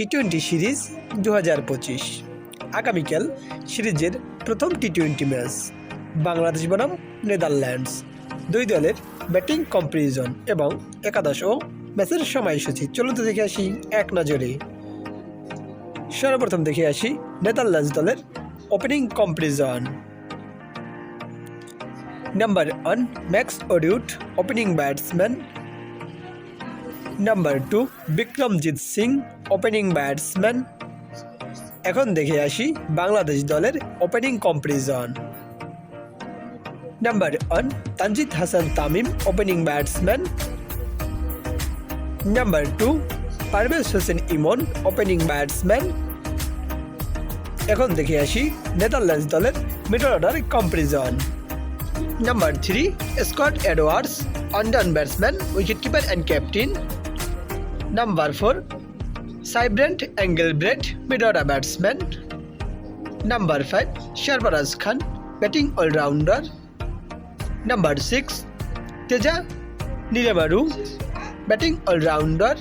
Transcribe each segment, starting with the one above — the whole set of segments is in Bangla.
টি টোয়েন্টি সিরিজ দু হাজার পঁচিশ। আগামীকাল সিরিজের প্রথম টি টোয়েন্টি ম্যাচ বাংলাদেশ বনাম নেদারল্যান্ডস। দুই দলের ব্যাটিং কম্পারিজন এবং একাদশ ও ম্যাচের সময়সূচি। চলুন তো দেখে আসি এক নজরে। সর্বপ্রথম দেখে আসি নেদারল্যান্ডস দলের opening comparison number one Max O'Dowd opening batsman number two Vikramjit Singh opening batsman এখন দেখে আসি বাংলাদেশ দলের opening comparison number one Tanzid Hasan Tamim opening batsman number two Parvez Hossain Emon opening batsman এখন দেখে আসি নেদারল্যান্ডস দলের middle order comparison number three Scott Edwards অনডান batsman wicket keeper and captain number four Sybrand Engelbrecht mid order batsman number five Sharbaraz Khan batting allrounder number six Teja Nidamanuru batting allrounder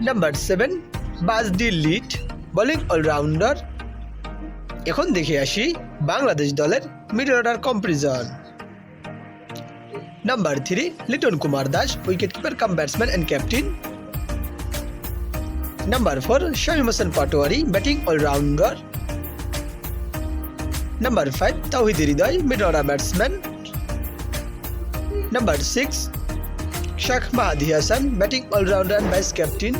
number seven Bas de Leede bowling allrounder এখন দেখে আসি বাংলাদেশ দলের middle order comparison number three Liton Kumar Das wicket keeper cum batsman and captain number four Shamim Hossain Patwari batting allrounder number five Towhid Hridoy mid order batsman number six Sheikh Mahedi Hasan batting allrounder and vice captain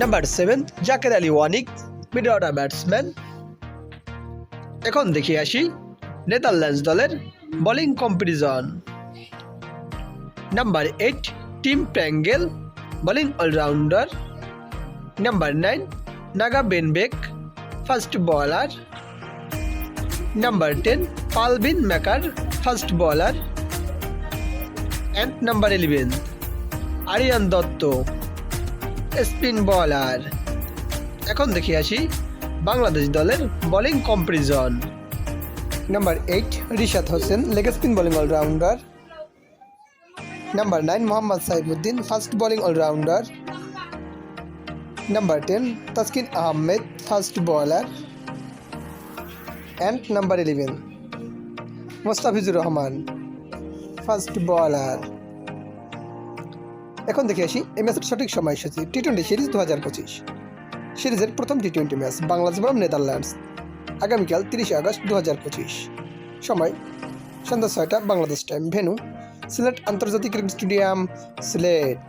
number seven Jaker Ali Anik mid order batsman এখন দেখে আসি নেদারল্যান্ডস দলের bowling comparison number eight Tim Pringle bowling allrounder number nine Naga van Beek fast bowler number ten Paul van Meekeren fast bowler and number eleven Aryan Dutt spin bowler এখন দেখে আসি বাংলাদেশ দলের bowling comparison number eight Rishad Hossain leg spin bowling allrounder number nine Mohammad Saifuddin fast bowling allrounder number ten Taskin Ahmed fast bowler and number eleven Mustafizur Rahman fast bowler এখন দেখে আসি এই ম্যাচের সঠিক সময়সূচি টি টোয়েন্টি সিরিজ দু হাজার পঁচিশ। সিরিজের প্রথম টি টোয়েন্টি ম্যাচ, বাংলাদেশ বনাম নেদারল্যান্ডস, আগামীকাল তিরিশে আগস্ট দু হাজার পঁচিশ। সময় সন্ধ্যা ছয়টা, বাংলাদেশ টাইম ভেনু সিলেট আন্তর্জাতিক ক্রিকেট স্টেডিয়াম সিলেট।